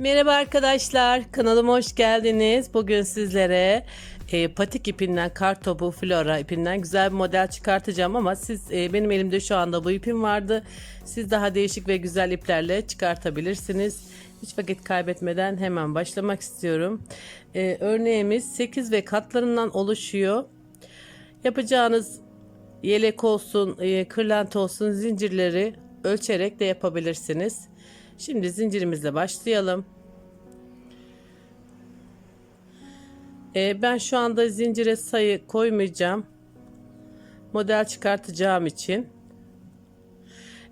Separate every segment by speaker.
Speaker 1: Merhaba arkadaşlar, kanalıma hoş geldiniz. Bugün sizlere e, patik ipinden, kartopu, flora ipinden güzel bir model çıkartacağım ama siz e, benim elimde şu anda bu ipim vardı. Siz daha değişik ve güzel iplerle çıkartabilirsiniz. Hiç vakit kaybetmeden hemen başlamak istiyorum. E, örneğimiz 8 ve katlarından oluşuyor. Yapacağınız yelek olsun, e, kırlent olsun zincirleri ölçerek de yapabilirsiniz. Şimdi zincirimizle başlayalım. Ee, ben şu anda zincire sayı koymayacağım. Model çıkartacağım için.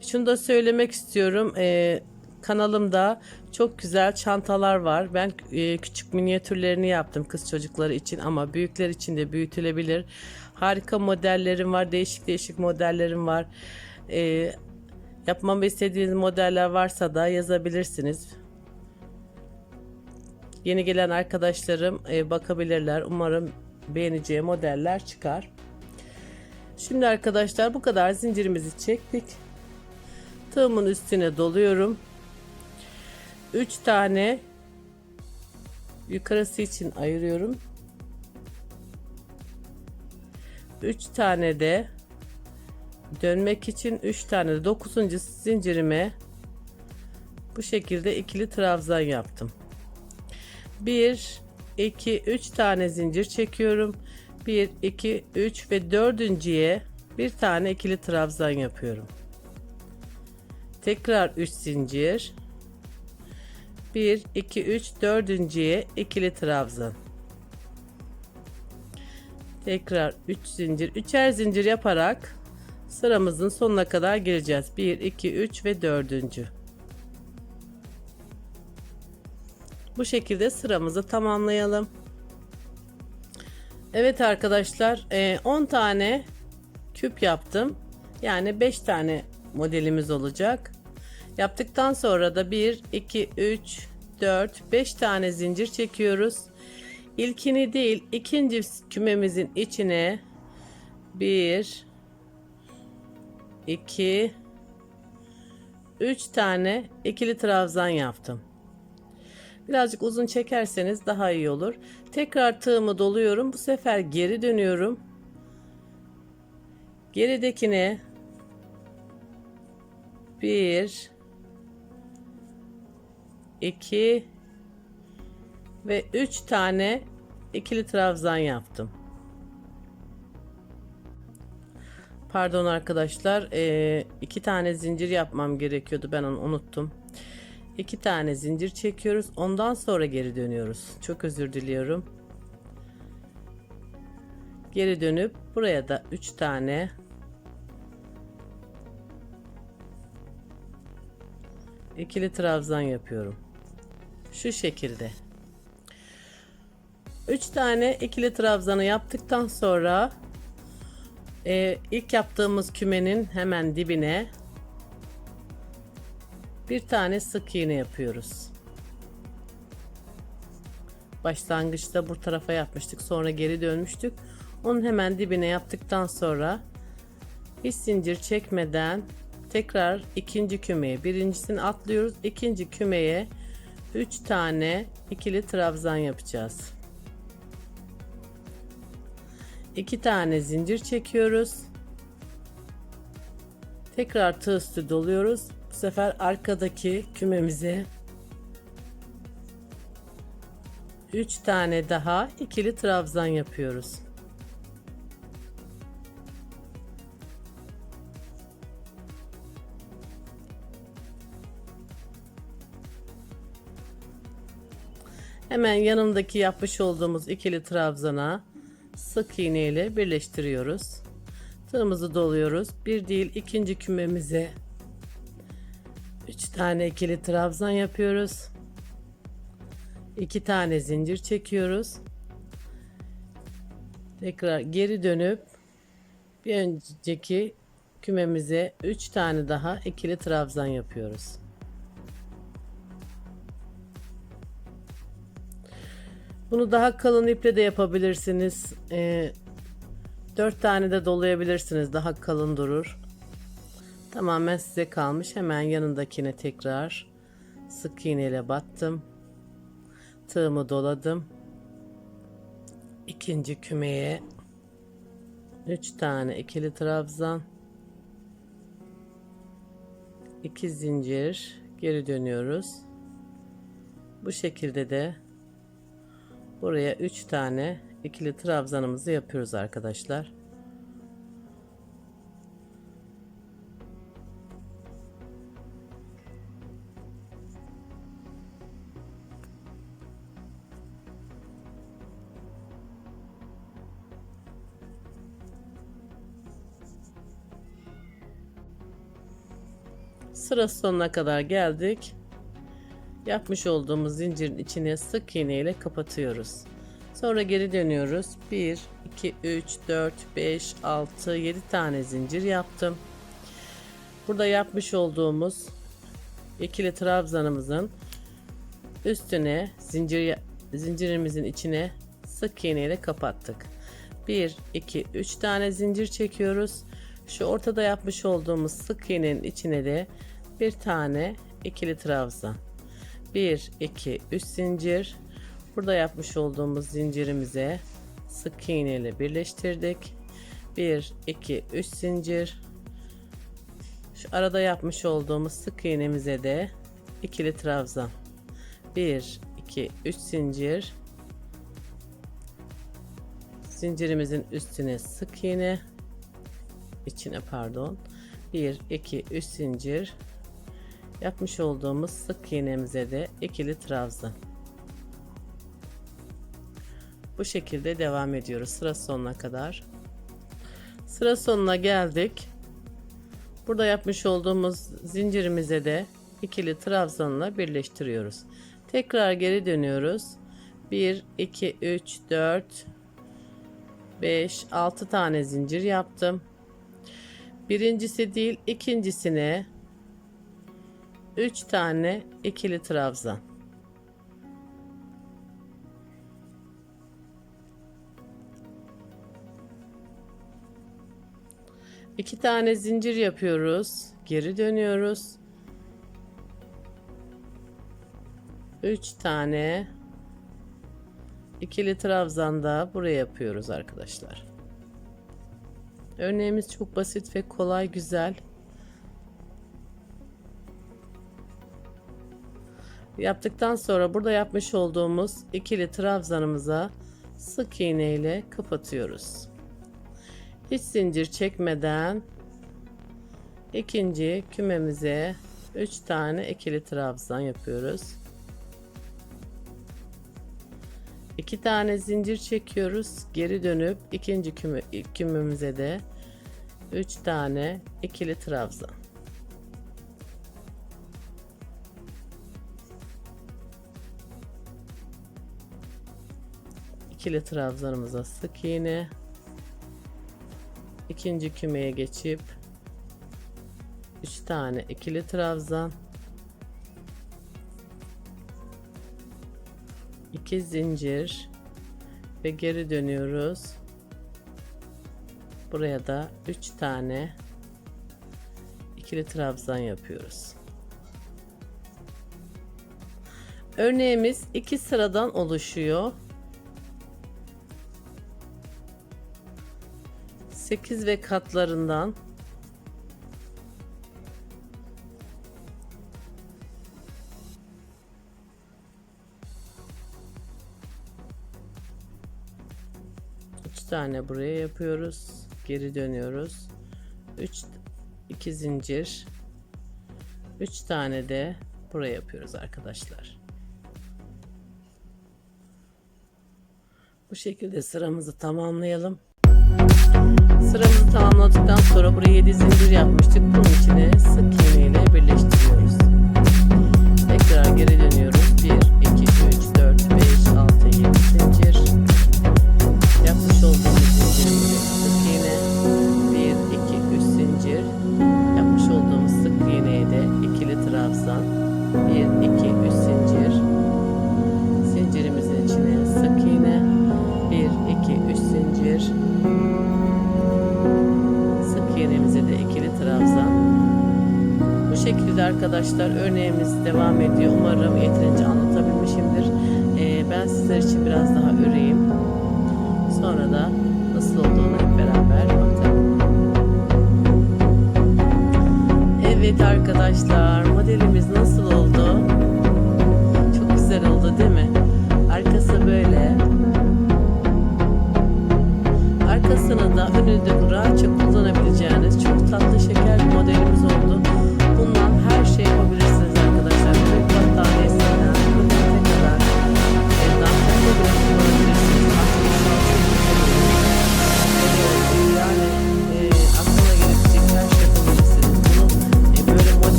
Speaker 1: Şunu da söylemek istiyorum. Ee, kanalımda çok güzel çantalar var. Ben e, küçük minyatürlerini yaptım kız çocukları için ama büyükler için de büyütülebilir. Harika modellerim var. Değişik değişik modellerim var. Ee, Yapmamı istediğiniz modeller varsa da yazabilirsiniz. Yeni gelen arkadaşlarım e, bakabilirler. Umarım beğeneceği modeller çıkar. Şimdi arkadaşlar bu kadar zincirimizi çektik. Tığımın üstüne doluyorum. 3 tane yukarısı için ayırıyorum. 3 tane de dönmek için 3 tane de 9. zincirime bu şekilde ikili trabzan yaptım. 1 2 3 tane zincir çekiyorum. 1 2 3 ve dördüncüye bir tane ikili trabzan yapıyorum. Tekrar 3 zincir. 1 2 3 dördüncüye ikili trabzan. Tekrar 3 zincir, üçer zincir yaparak sıramızın sonuna kadar geleceğiz. 1 2 3 ve 4. Bu şekilde sıramızı tamamlayalım. Evet arkadaşlar 10 tane küp yaptım. Yani 5 tane modelimiz olacak. Yaptıktan sonra da 1 2 3 4 5 tane zincir çekiyoruz. İlkini değil ikinci kümemizin içine 1 2 3 tane ikili trabzan yaptım. Birazcık uzun çekerseniz daha iyi olur. Tekrar tığımı doluyorum. Bu sefer geri dönüyorum. Geridekine 1 2 ve 3 tane ikili trabzan yaptım. Pardon arkadaşlar. Ee, iki tane zincir yapmam gerekiyordu. Ben onu unuttum. İki tane zincir çekiyoruz. Ondan sonra geri dönüyoruz. Çok özür diliyorum. Geri dönüp buraya da üç tane ikili trabzan yapıyorum. Şu şekilde. 3 tane ikili trabzanı yaptıktan sonra ee, ilk yaptığımız kümenin hemen dibine bir tane sık iğne yapıyoruz. Başlangıçta bu tarafa yapmıştık. Sonra geri dönmüştük. Onun hemen dibine yaptıktan sonra hiç zincir çekmeden tekrar ikinci kümeye birincisini atlıyoruz. ikinci kümeye 3 tane ikili trabzan yapacağız. 2 tane zincir çekiyoruz. Tekrar tığ üstü doluyoruz. Bu sefer arkadaki kümemize 3 tane daha ikili trabzan yapıyoruz. Hemen yanındaki yapmış olduğumuz ikili trabzana sık iğne ile birleştiriyoruz. Tığımızı doluyoruz. Bir değil ikinci kümemize 3 tane ikili trabzan yapıyoruz. 2 tane zincir çekiyoruz. Tekrar geri dönüp bir önceki kümemize 3 tane daha ikili trabzan yapıyoruz. Bunu daha kalın iple de yapabilirsiniz. Ee, 4 tane de dolayabilirsiniz. Daha kalın durur. Tamamen size kalmış. Hemen yanındakine tekrar sık iğne ile battım. tığımı doladım. İkinci kümeye 3 tane ikili trabzan 2 zincir geri dönüyoruz. Bu şekilde de buraya 3 tane ikili trabzanımızı yapıyoruz arkadaşlar. Sıra sonuna kadar geldik. Yapmış olduğumuz zincirin içine sık iğne ile kapatıyoruz. Sonra geri dönüyoruz. 1, 2, 3, 4, 5, 6, 7 tane zincir yaptım. Burada yapmış olduğumuz ikili trabzanımızın üstüne zincir zincirimizin içine sık iğne ile kapattık. 1 2 3 tane zincir çekiyoruz. Şu ortada yapmış olduğumuz sık iğnenin içine de bir tane ikili trabzan. 1 2 3 zincir. Burada yapmış olduğumuz zincirimize sık iğne ile birleştirdik. 1 2 3 zincir. Şu arada yapmış olduğumuz sık iğnemize de ikili trabzan. 1 2 3 zincir. Zincirimizin üstüne sık iğne içine pardon 1 2 3 zincir yapmış olduğumuz sık iğnemize de ikili trabzan. Bu şekilde devam ediyoruz sıra sonuna kadar. Sıra sonuna geldik. Burada yapmış olduğumuz zincirimize de ikili trabzanla birleştiriyoruz. Tekrar geri dönüyoruz. 1 2 3 4 5 6 tane zincir yaptım. Birincisi değil ikincisine 3 tane ikili trabzan. İki tane zincir yapıyoruz. Geri dönüyoruz. 3 tane ikili trabzan da buraya yapıyoruz arkadaşlar. Örneğimiz çok basit ve kolay güzel. Yaptıktan sonra burada yapmış olduğumuz ikili trabzanımıza sık iğne ile kapatıyoruz. Hiç zincir çekmeden ikinci kümemize 3 tane ikili trabzan yapıyoruz. 2 tane zincir çekiyoruz. Geri dönüp ikinci küme, kümemize de 3 tane ikili trabzan. İkili trabzanımıza sık iğne. ikinci kümeye geçip 3 tane ikili trabzan 2 zincir ve geri dönüyoruz. Buraya da 3 tane ikili trabzan yapıyoruz. Örneğimiz iki sıradan oluşuyor. 8 ve katlarından 3 tane buraya yapıyoruz. Geri dönüyoruz. 3 2 zincir 3 tane de buraya yapıyoruz arkadaşlar. Bu şekilde sıramızı tamamlayalım. Sıramızı tamamladıktan sonra buraya 7 zincir yapmıştık. Bunun arkadaşlar örneğimiz devam ediyor. Umarım yeterince anlatabilmişimdir. Ee, ben sizler için biraz daha öreyim. Sonra da nasıl olduğunu hep beraber bakalım. Evet arkadaşlar modelimiz nasıl oldu? Çok güzel oldu değil mi? Arkası böyle. Arkasını da önünde rahatça kullanabilirsiniz.